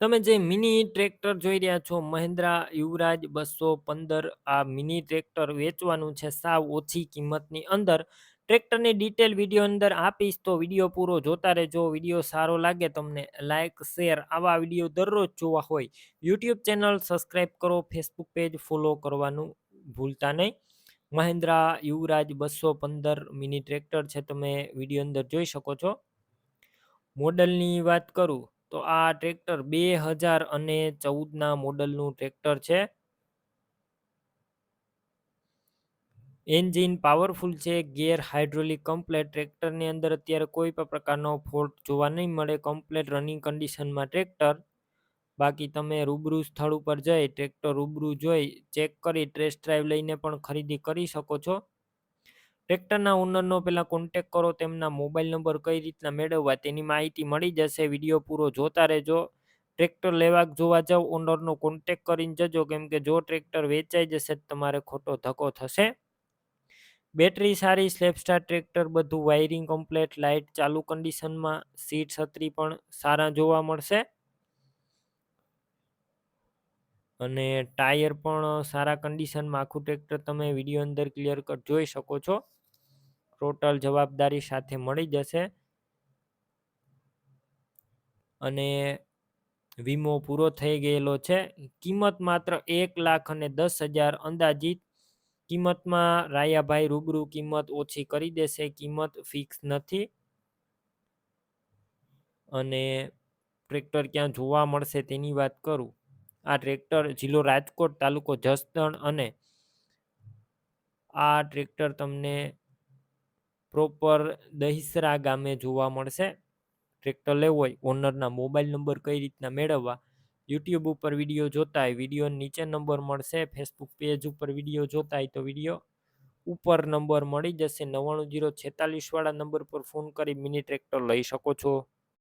તમે જે mini tractor જોઈ રહ્યા છો, મહિન્દ્રા યુવરાજ બસો પંદર, આ મિની ટ્રેક્ટર વેચવાનું છે સાવ ઓછી કિંમતની અંદર. ટ્રેક્ટરની ડિટેલ વીડિયો અંદર આપીશ તો વીડિયો પૂરો જોતા રહેજો. વીડિયો સારો લાગે તમને લાઇક શેર આવા વીડિયો દરરોજ જોવા હોય. યુટ્યુબ ચેનલ સબસ્ક્રાઈબ કરો, ફેસબુક પેજ ફોલો કરવાનું ભૂલતા નહીં. મહિન્દ્રા યુવરાજ બસો પંદર મિની ટ્રેક્ટર છે, તમે વીડિયો અંદર જોઈ શકો છો. મોડલની વાત કરું. તો આ ટ્રેક્ટર બે હજાર અને ચૌદના મોડલનું ટ્રેક્ટર છે. એન્જિન પાવરફુલ છે, ગેર હાઇડ્રોલિક કમ્પ્લેટ ટ્રેક્ટરની અંદર અત્યારે કોઈ પણ પ્રકારનો ફોલ્ટ જોવા નહીં મળે, કમ્પ્લેટ રનિંગ કન્ડિશનમાં ટ્રેક્ટર. બાકી તમે રૂબરૂ સ્થળ ઉપર જઈ ટ્રેક્ટર રૂબરૂ જોઈ ચેક કરી, ટેસ્ટ ડ્રાઈવ લઈને પણ ખરીદી કરી શકો છો. ટ્રેક્ટરના ઓનરનો પહેલાં કોન્ટેક કરો, તેમના મોબાઈલ નંબર કઈ રીતના મેળવવા, તેની માહિતી મળી જશે વીડિયો પૂરો જોતા રહેજો. ટ્રેક્ટર લેવા જોવા જાવ, ઓનરનો કોન્ટેક કરીને જજો, કેમ કે જો ટ્રેક્ટર વેચાઈ જશે તમારે ખોટો ધક્કો થશે. બેટરી સારી સ્લેપસ્ટાર ટ્રેક્ટર, બધું વાયરિંગ કમ્પ્લેટ લાઇટ ચાલુ કન્ડિશનમાં સીટ છત્રી પણ સારા જોવા મળશે. અને ટાયર પણ સારા કન્ડિશનમાં આખું ટ્રેક્ટર તમે વીડિયો અંદર ક્લિયર કટ જોઈ શકો છો. ટોટલ જવાબદારી સાથે મળી જશે. અને વીમો પૂરો થઈ ગયેલો છે. કિંમત માત્ર એક લાખ અને દસ હજાર અંદાજિત. કિંમતમાં રાયાભાઈ રૂબરૂ કિંમત ઓછી કરી દેશે, કિંમત ફિક્સ નથી. અને ટ્રેક્ટર ક્યાં જોવા મળશે તેની વાત કરું. આ ટ્રેક્ટર જિલ્લો રાજકોટ તાલુકો જસદણ અને આ ટ્રેક્ટર તમને પ્રોપર દહીસરા ગામે જોવા મળશે. ટ્રેક્ટર લેવું હોય, ઓનરના મોબાઈલ નંબર કઈ રીતના મેળવવા, યુટ્યુબ ઉપર વીડિયો જોતા હોય, વીડિયો નીચે નંબર મળશે, ફેસબુક પેજ ઉપર વીડિયો જોતા હોય તો વીડિયો ઉપર નંબર મળી જશે. નવ્વાણું જીરો છેતાલીસવાળા નંબર પર ફોન કરી મિની ટ્રેક્ટર લઈ શકો છો.